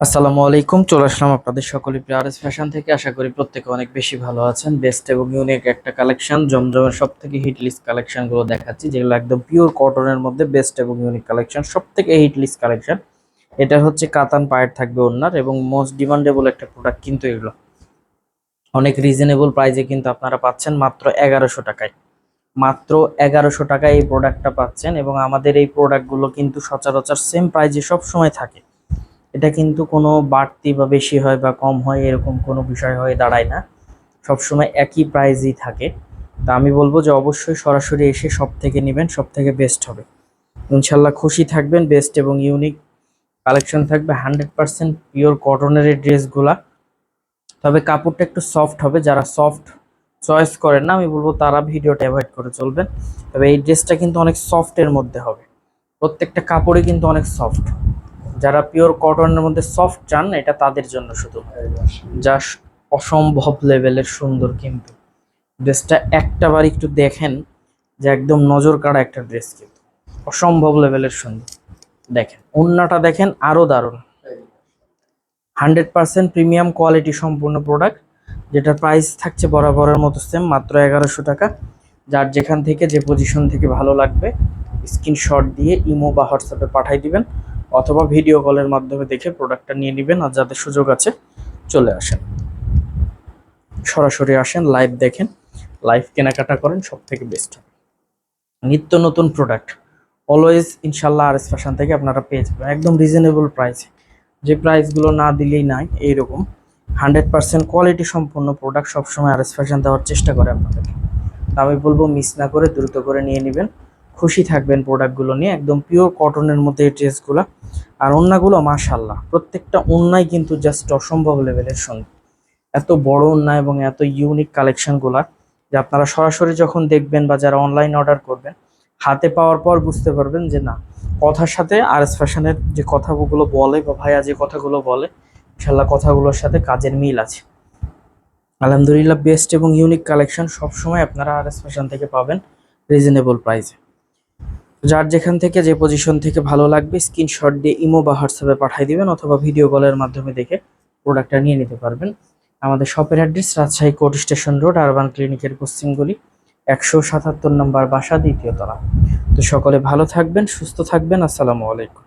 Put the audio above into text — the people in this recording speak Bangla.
আসসালামু আলাইকুম, চলে আসলাম আপনাদের সকলে প্রিয়ারেস ফ্যাশন থেকে। আশা করি প্রত্যেকে অনেক বেশি ভালো আছেন। বেস্ট এবং ইউনিক একটা কালেকশন জমজমের সব থেকে হিট লিস্ট কালেকশনগুলো দেখাচ্ছি, যেগুলো একদম পিওর কটনের মধ্যে বেস্ট এবং ইউনিক কালেকশন সব থেকে হিট লিস্ট কালেকশন এটা হচ্ছে কাতান পায়ের থাকবে ওনার এবং মোস্ট ডিমান্ডেবল একটা প্রোডাক্ট কিন্তু এগুলো। অনেক রিজনেবল প্রাইসে কিন্তু আপনারা পাচ্ছেন মাত্র এগারোশো টাকায়। মাত্র এগারোশো টাকায় এই প্রোডাক্টটা পাচ্ছেন এবং আমাদের এই প্রোডাক্টগুলো কিন্তু সচরাচর সেম প্রাইজে সব সময় থাকে। এটা কিন্তু কোনো বাড়তি বা বেশি হয় বা কম হয়, এরকম কোনো বিষয় হয়ে দাঁড়ায় না। সবসময় একই প্রাইজই থাকে। তা আমি বলব যে অবশ্যই সরাসরি এসে সব থেকে নেবেন সব থেকে বেস্ট হবে। ইনশাল্লাহ খুশি থাকবেন বেস্ট এবং ইউনিক কালেকশন থাকবে। হান্ড্রেড পার্সেন্ট পিওর কটনের এই ড্রেসগুলা। তবে কাপড়টা একটু সফট হবে। যারা সফট চয়েস করেন না, আমি বলব তারা ভিডিওটা অ্যাভয়েড করে চলবেন। তবে এই ড্রেসটা কিন্তু অনেক সফটের মধ্যে হবে। প্রত্যেকটা কাপড়ই কিন্তু অনেক সফট যারা পিওর কটনের মধ্যে সফট চান, এটা তাদের জন্য শুধু। যা অসম্ভব লেভেলের সুন্দর কিন্তু। ড্রেসটা একটা বার একটু দেখেন যে একদম নজর কাড়া একটা ড্রেস কিন্তু। অসম্ভব লেভেলের সুন্দর। দেখেন, ওন্নাটা দেখেন আরও দারুণ। হান্ড্রেড পার্সেন্ট প্রিমিয়াম কোয়ালিটি সম্পূর্ণ প্রোডাক্ট যেটার প্রাইস থাকছে বরাবরের মতো সেম মাত্র এগারোশো টাকা। যার যেখান থেকে, যে পজিশন থেকে ভালো লাগবে স্ক্রিনশট দিয়ে ইমো বা হোয়াটসঅ্যাপে পাঠিয়ে দিবেন। অথবা ভিডিও কলের মাধ্যমে দেখে প্রোডাক্টটা নিয়ে নেবেন আর যাদের সুযোগ আছে, চলে আসেন। সরাসরি আসেন লাইভ দেখেন লাইভ কেনাকাটা করেন সব থেকে বেস্ট নিত্য নতুন প্রোডাক্ট অলওয়েজ ইনশাল্লাহ আর এস ফ্যাশন থেকে আপনারা পেয়ে যাবেন। একদম রিজনেবল প্রাইসে যে প্রাইসগুলো না দিলেই নাই, এইরকম। হান্ড্রেড পার্সেন্ট কোয়ালিটি সম্পন্ন প্রোডাক্ট সবসময় আর এস ফ্যাশন দেওয়ার চেষ্টা করে আপনাদেরকে। আমি বলব মিস না করে দ্রুত করে নিয়ে নেবেন। খুশি থাকবেন প্রোডাক্টগুলো নিয়ে। একদম পিওর কটনের মধ্যে এই ড্রেসগুলো আর ওন্নাগুলো মাশাল্লাহ প্রত্যেকটা ওন্নাই কিন্তু জাস্ট অসম্ভব লেভেলের সুন্দর এত বড় ওন্না এবং এত ইউনিক কালেকশনগুলা যে আপনারা সরাসরি যখন দেখবেন বা যারা অনলাইন অর্ডার করবেন, হাতে পাওয়ার পর বুঝতে পারবেন যে না, কথার সাথে আর এস ফ্যাশনের যে কথাগুলো বলে বা ভাইয়া যে কথাগুলো বলে ইনশাল্লাহ কথাগুলোর সাথে কাজের মিল আছে। আলহামদুলিল্লাহ বেস্ট এবং ইউনিক কালেকশন সবসময় আপনারা আর এস ফ্যাশন থেকে পাবেন রিজনেবল প্রাইসে যার যেখান থেকে যে পজিশন থেকে ভালো লাগবে স্ক্রিনশট দিয়ে ইমো বা হোয়াটসঅ্যাপে পাঠিয়ে দিবেন অথবা ভিডিও কলের মাধ্যমে দেখে প্রোডাক্টটা নিয়ে নিতে পারবেন। আমাদের শপের address Rajshahi court station road urban ক্লিনিকের পশ্চিমগুলি, একশো সাতাত্তর নম্বর বাসা, দ্বিতীয় তলা। তো সকলে ভালো থাকবেন, সুস্থ থাকবেন, আসসালামু আলাইকুম।